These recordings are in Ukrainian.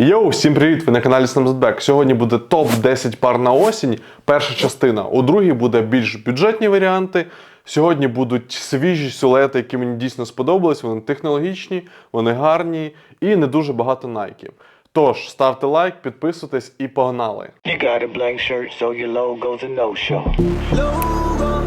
Йоу, всім привіт! Ви на каналі SnapZBack. Сьогодні буде топ-10 пар на осінь. Перша частина. У другій буде більш бюджетні варіанти. Сьогодні будуть свіжі силуети, які мені дійсно сподобались. Вони технологічні, вони гарні і не дуже багато найків. Тож, ставте лайк, підписуйтесь і погнали! You got a blank shirt, so your logo's a no-show.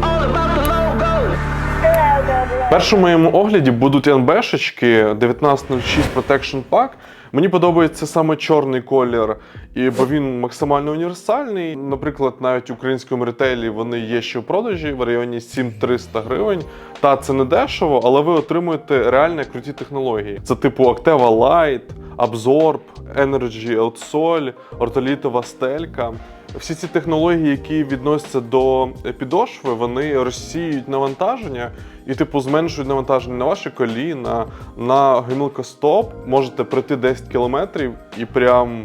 Першому моєму огляді будуть НБшечки 1906 Protection Pack. Мені подобається саме чорний колір, і, бо він максимально універсальний. Наприклад, навіть в українському ретейлі вони є ще в продажі в районі 7300 гривень. Та це не дешево, але ви отримуєте реально круті технології. Це типу Acteva Light, Absorb, Energy Outsole, ортолітова стелька. Всі ці технології, які відносяться до підошви, вони розсіюють навантаження і, типу, зменшують навантаження на ваші коліна, на гомілкостоп. Можете пройти 10 кілометрів і прям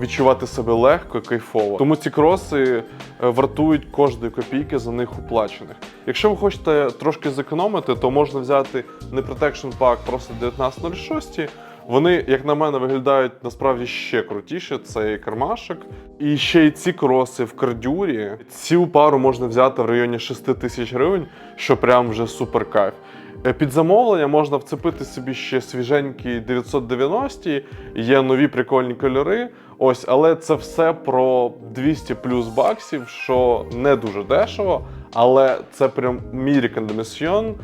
відчувати себе легко, кайфово. Тому ці кроси е, вартують кожної копійки за них уплачених. Якщо ви хочете трошки зекономити, то можна взяти не Protection Pack, просто 1906. Вони, як на мене, виглядають насправді ще крутіше. Це і кармашок. І ще й ці кроси в кардюрі. Цю пару можна взяти в районі 6 тисяч гривень, що прям вже супер кайф. Е, Під замовлення можна вцепити собі ще свіженькі 990, є нові прикольні кольори. Ось, але це все про 200 плюс баксів, що не дуже дешево, але це прям мій рекомендаціон.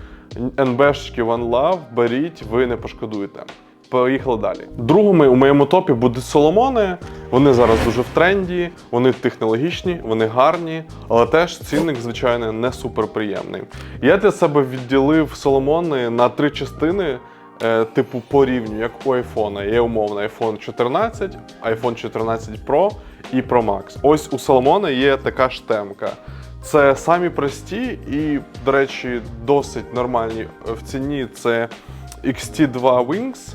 НБшки One Love, беріть, ви не пошкодуєте. Поїхали далі. Другими у моєму топі будуть Соломони. Вони зараз дуже в тренді, вони технологічні, вони гарні, але теж цінник, звичайно, не суперприємний. Я для себе відділив Соломони на три частини. е, Типу по рівню, як у айфона. Є умовно iPhone 14, iPhone 14 Pro і Pro Max. Ось у Соломона є така штемка. Це самі прості і, до речі, досить нормальні в ціні. Це XT2 Wings.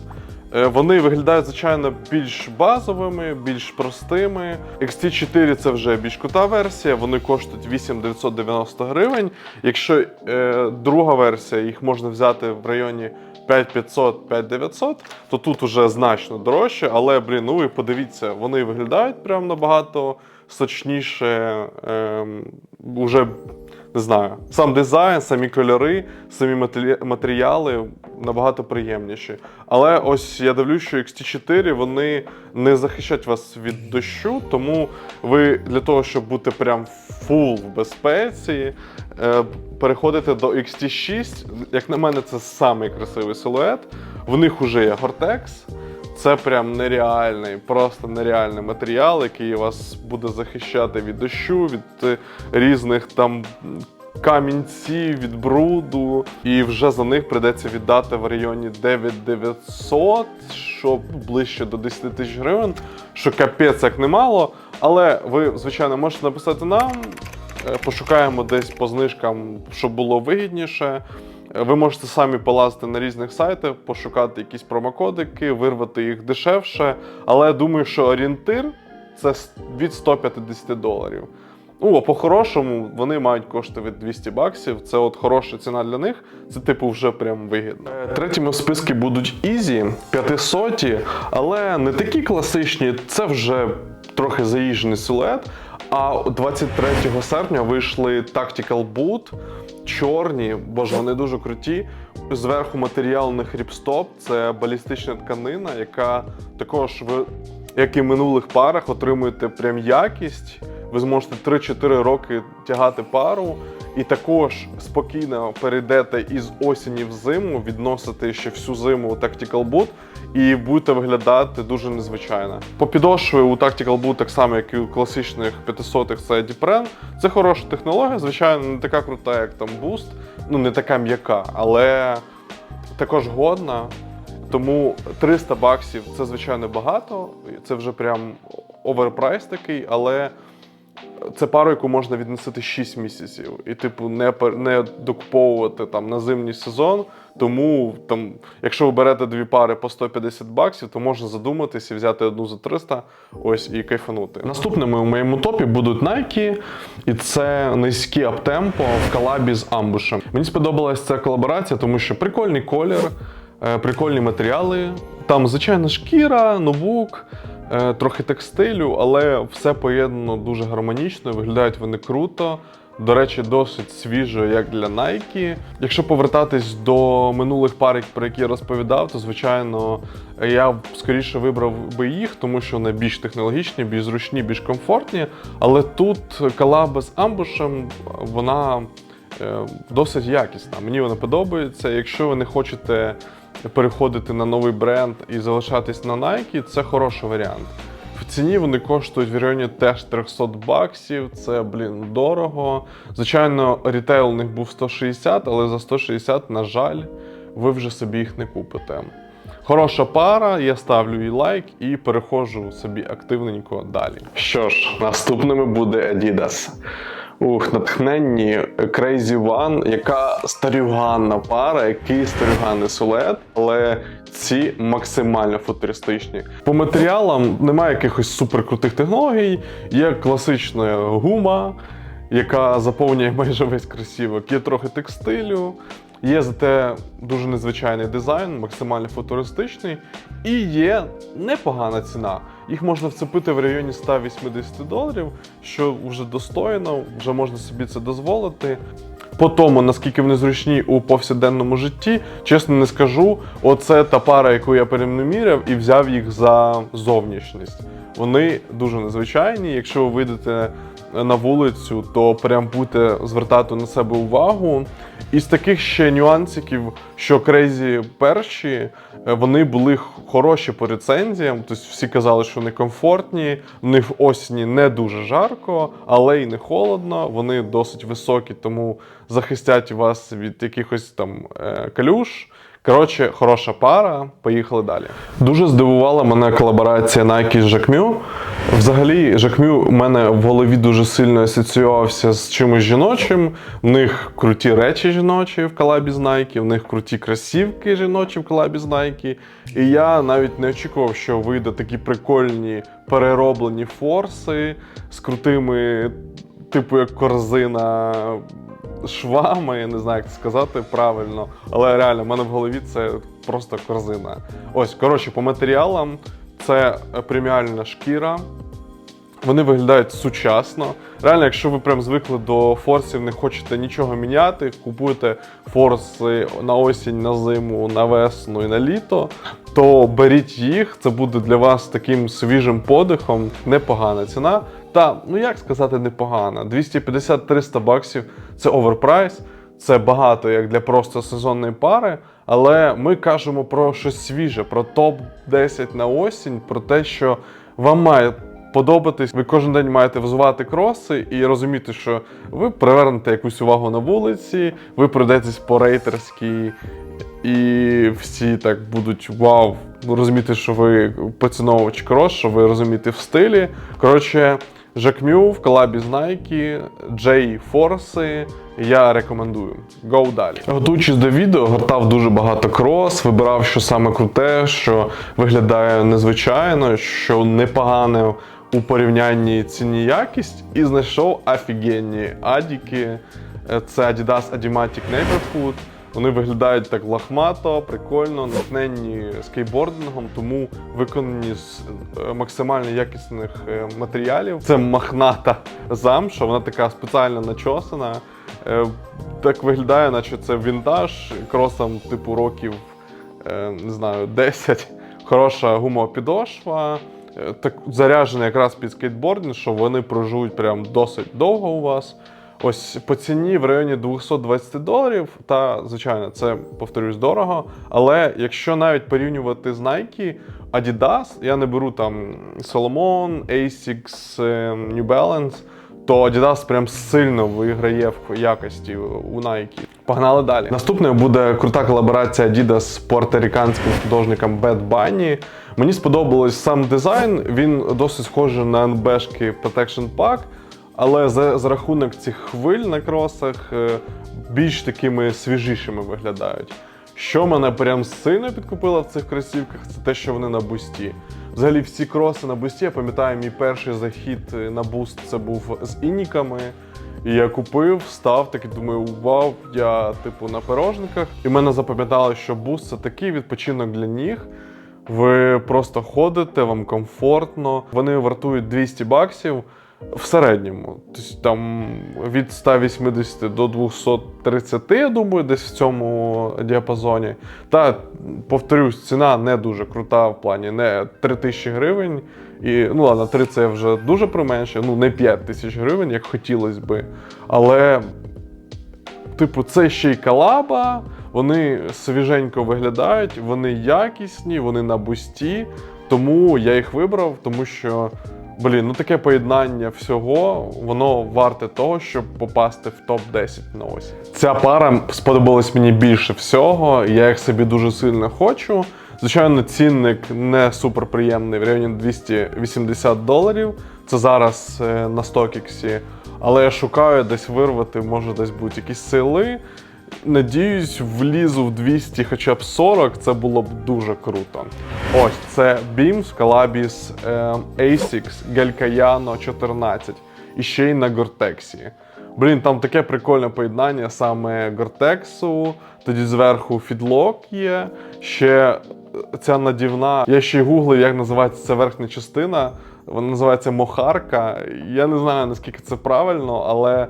Е, Вони виглядають, звичайно, більш базовими, більш простими. XT4 це вже більш крута версія, вони коштують 8990 гривень. Якщо е, друга версія, їх можна взяти в районі 5500-5900, то тут уже значно дорожче. Але, блін, ну ви подивіться, вони виглядають прям набагато сочніше. Ем, уже не знаю, сам дизайн, самі кольори, самі матері- матеріали набагато приємніші. Але ось я дивлюсь, що XT4 вони не захищають вас від дощу, тому ви для того, щоб бути прям фул в безпеці, е, переходите до XT6. Як на мене, це самий красивий силует. В них вже є Gore-Tex. Це прям нереальний, просто нереальний матеріал, який вас буде захищати від дощу, від е, різних там камінців, від бруду. І вже за них прийдеться віддати в районі 9900, що ближче до 10 тисяч гривень, що капець як немало. Але ви, звичайно, можете написати нам. е, Пошукаємо десь по знижкам, щоб було вигідніше. Ви можете самі полазити на різних сайтах, пошукати якісь промокодики, вирвати їх дешевше. Але я думаю, що орієнтир це від 150 доларів. Ну, а по-хорошому вони мають кошти від 200 баксів. Це от хороша ціна для них. Це, типу, вже прям вигідно. Е, Третіми в списку будуть Easy, 500, але не такі класичні. Це вже трохи заїжджений силует. А 23 серпня вийшли Tactical Boot, чорні, боже, вони дуже круті. Зверху матеріал не хріпстоп, це балістична тканина, яка також ви, як і в минулих парах, отримуєте прям якість. Ви зможете 3-4 роки тягати пару, і також спокійно перейдете із осені в зиму, відносити ще всю зиму Tactical Boot, і будете виглядати дуже незвичайно. По підошві у Tactical Boot, так само, як і у класичних 500-х, це Dipren. Це хороша технологія, звичайно, не така крута, як там Boost, ну не така м'яка, але також годна. Тому 300 баксів це звичайно багато. Це вже прям оверпрайс такий, але це пару, яку можна відносити 6 місяців. І, типу, не, не докуповувати там на зимній сезон. Тому, там, якщо ви берете дві пари по 150 баксів, то можна задуматись і взяти одну за 300 ось і кайфанути. Наступними у моєму топі будуть Nike, і це низькі аптемпо в колабі з амбушем. Мені сподобалася ця колаборація, тому що прикольний колір, е, прикольні матеріали. Там, звичайно, шкіра, нобук. Е, трохи текстилю, але все поєднано дуже гармонічно, виглядають вони круто. До речі, досить свіжо, як для Nike. Якщо повертатись до минулих пар, про які я розповідав, то звичайно я б скоріше вибрав би їх, тому що вони більш технологічні, більш зручні, більш комфортні. Але тут колаба з амбушем, вона е, досить якісна. Мені вона подобається. Якщо ви не хочете переходити на новий бренд і залишатись на Nike, це хороший варіант. В ціні вони коштують в районі теж 300 баксів. Це, блін, дорого. Звичайно, рітейл у них був 160, але за 160, на жаль, ви вже собі їх не купите. Хороша пара, я ставлю їй лайк і переходжу собі активненько далі. Що ж, наступними буде Adidas. Ух, натхненні Crazy One, яка старюганна пара, який старюганний силует, але ці максимально футуристичні. По матеріалам немає якихось суперкрутих технологій, є класична гума, яка заповнює майже весь кросівок, є трохи текстилю. Є зате дуже незвичайний дизайн, максимально футуристичний, і є непогана ціна. Їх можна вцепити в районі 180 доларів, що вже достойно, вже можна собі це дозволити. По тому, наскільки вони зручні у повсякденному житті, чесно не скажу, оце та пара, яку я переміряв і взяв їх за зовнішність. Вони дуже незвичайні. Якщо ви вийдете на вулицю, то прям будете звертати на себе увагу. Із таких ще нюансиків, що крейзі перші, е, вони були хороші по рецензіям. Тобто всі казали, що вони комфортні, в них в осені не дуже жарко, але й не холодно. Вони досить високі, тому захистять вас від якихось там е, калюш. Коротше, хороша пара. Поїхали далі. Дуже здивувала мене колаборація Nike з Jacquemus. Взагалі, Jacquemus у мене в голові дуже сильно асоціювався з чимось жіночим. В них круті речі жіночі в колабі з Nike, в них круті кросівки жіночі в колабі з Nike. І я навіть не очікував, що вийде такі прикольні перероблені форси з крутими, типу як корзина швами, я не знаю, як це сказати правильно, але реально, в мене в голові це просто корзина. Ось, коротше, по матеріалам це преміальна шкіра. Вони виглядають сучасно. Реально, якщо ви прям звикли до форсів, не хочете нічого міняти, купуєте форси на осінь, на зиму, на весну і на літо, то беріть їх. Це буде для вас таким свіжим подихом. Непогана ціна. Та, ну як сказати, непогана. 250-300 баксів це оверпрайс. Це багато як для просто сезонної пари, але ми кажемо про щось свіже, про топ-10 на осінь, про те, що вам має подобатись. Ви кожен день маєте взувати кроси і розуміти, що ви привернете якусь увагу на вулиці, ви пройдетесь по рейтерській, і всі так будуть вау, розуміти, що ви поціновувач крос, що ви розумієте в стилі. Коротше. Жакмю в колабі з Nike, J Force я рекомендую. Go далі. Готуючись до відео, гортав дуже багато крос, вибирав, що саме круте, що виглядає незвичайно, що непогане у порівнянні ціні якість, і знайшов офігенні адіки. Це Adidas Adimatic Neighborhood. Вони виглядають так лахмато, прикольно, натхненні скейтбордингом, тому виконані з е, максимально якісних е, матеріалів. Це махната замша, вона така спеціально начосана. Е, Так виглядає, наче це вінтаж кросом типу років не знаю, 10. Хороша гумова підошва. Так заряджена якраз під скейтбординг, що вони проживуть прям досить довго у вас. Ось по ціні в районі 220 доларів. Та, звичайно, це повторюсь дорого. Але якщо навіть порівнювати з Nike, Adidas, я не беру там Solomon, Asics, е, New Balance, то Adidas прям сильно виграє в якості у Nike. Погнали далі. Наступною буде крута колаборація Adidas з пуерториканським художником Bad Bunny. Мені сподобалось сам дизайн. Він досить схожий на НБшки Protection Pack. Але за, за рахунок цих хвиль на кросах е, більш такими свіжішими виглядають. Що мене прям сильно підкупило в цих кросівках, це те, що вони на бусті. Взагалі, всі кроси на бусті, я пам'ятаю, мій перший захід е, на буст це був з ініками. І я купив, став такий, думаю, вау, я типу на пирожниках. І мене запам'ятало, що буст це такий відпочинок для ніг. Ви просто ходите, вам комфортно. Вони вартують 200 баксів в середньому. Тобто там від 180 до 230, я думаю, десь в цьому діапазоні. Та повторюсь, ціна не дуже крута в плані не 3 тисячі гривень. І ну ладно, 3 це вже дуже применше, ну не 5 тисяч гривень, як хотілося би. Але Типу, це ще й калаба, вони свіженько виглядають, вони якісні, вони на бусті. Тому я їх вибрав, тому що, блін, ну таке поєднання всього, воно варте того, щоб попасти в топ-10 на ось. Ця пара сподобалась мені більше всього. Я їх собі дуже сильно хочу. Звичайно, цінник не суперприємний, в районі 280 доларів. Це зараз е, на StockX. Але я шукаю десь вирвати, може десь будуть якісь сили. Надіюсь, влізу в 200 хоча б 40, це було б дуже круто. Ось це BIM в колабі з е, ASICS Galcayano 14 і ще й на Гортексі. Блін, там таке прикольне поєднання саме Гортексу, тоді зверху фідлок є. Ще ця надівна. Я ще й гуглив, як називається ця верхня частина. Вона називається мохарка. Я не знаю наскільки це правильно, але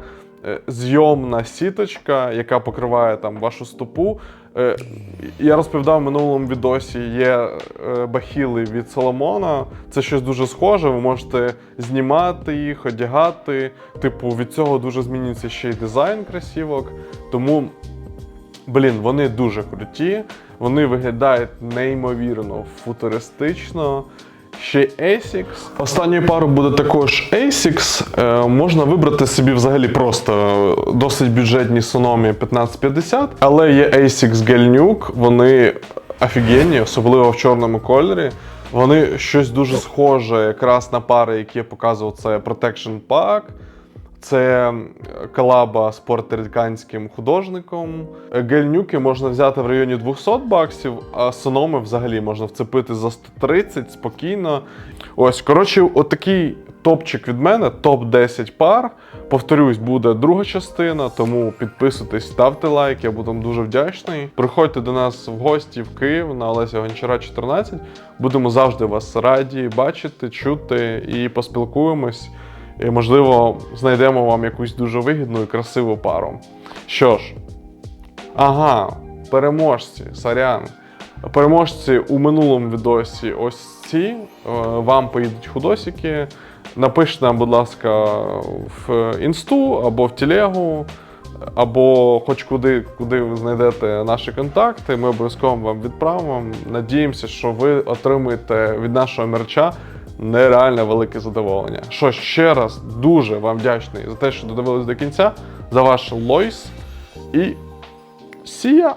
зйомна сіточка, яка покриває там вашу стопу. Е, Я розповідав в минулому відосі, є е, бахіли від Соломона. Це щось дуже схоже. Ви можете знімати їх, одягати. Типу, від цього дуже змінюється ще й дизайн кросівок. Тому Блін, вони дуже круті, вони виглядають неймовірно футуристично. Ще ASICS. Останню пару буде також ASICS. Е, можна вибрати собі взагалі просто досить бюджетні Sonomi 1550, але є ASICS Gelnuke, вони офігенні, особливо в чорному кольорі. Вони щось дуже схоже якраз на пари, які я показував, це Protection Pack. Це колаба з порториканським художником. Гельнюки можна взяти в районі 200 баксів, а сономи взагалі можна вцепити за 130 спокійно. Ось, коротше, отакий топчик від мене, топ-10 пар. Повторюсь, буде друга частина, тому підписуйтесь, ставте лайк, я буду вам дуже вдячний. Приходьте до нас в гості в Київ на Олеся Гончара 14. Будемо завжди вас раді бачити, чути і поспілкуємось. І, можливо, знайдемо вам якусь дуже вигідну і красиву пару. Що ж, ага, переможці, сорян. Переможці у минулому відосі ось ці. Е, Вам поїдуть худосики. Напишіть нам, будь ласка, в інсту або в телегу, або хоч куди, куди ви знайдете наші контакти. Ми обов'язково вам відправимо. Надіємося, що ви отримаєте від нашого мерча нереально велике задоволення. Що ще раз дуже вам вдячний за те, що додивились до кінця, за ваш лойс і сія!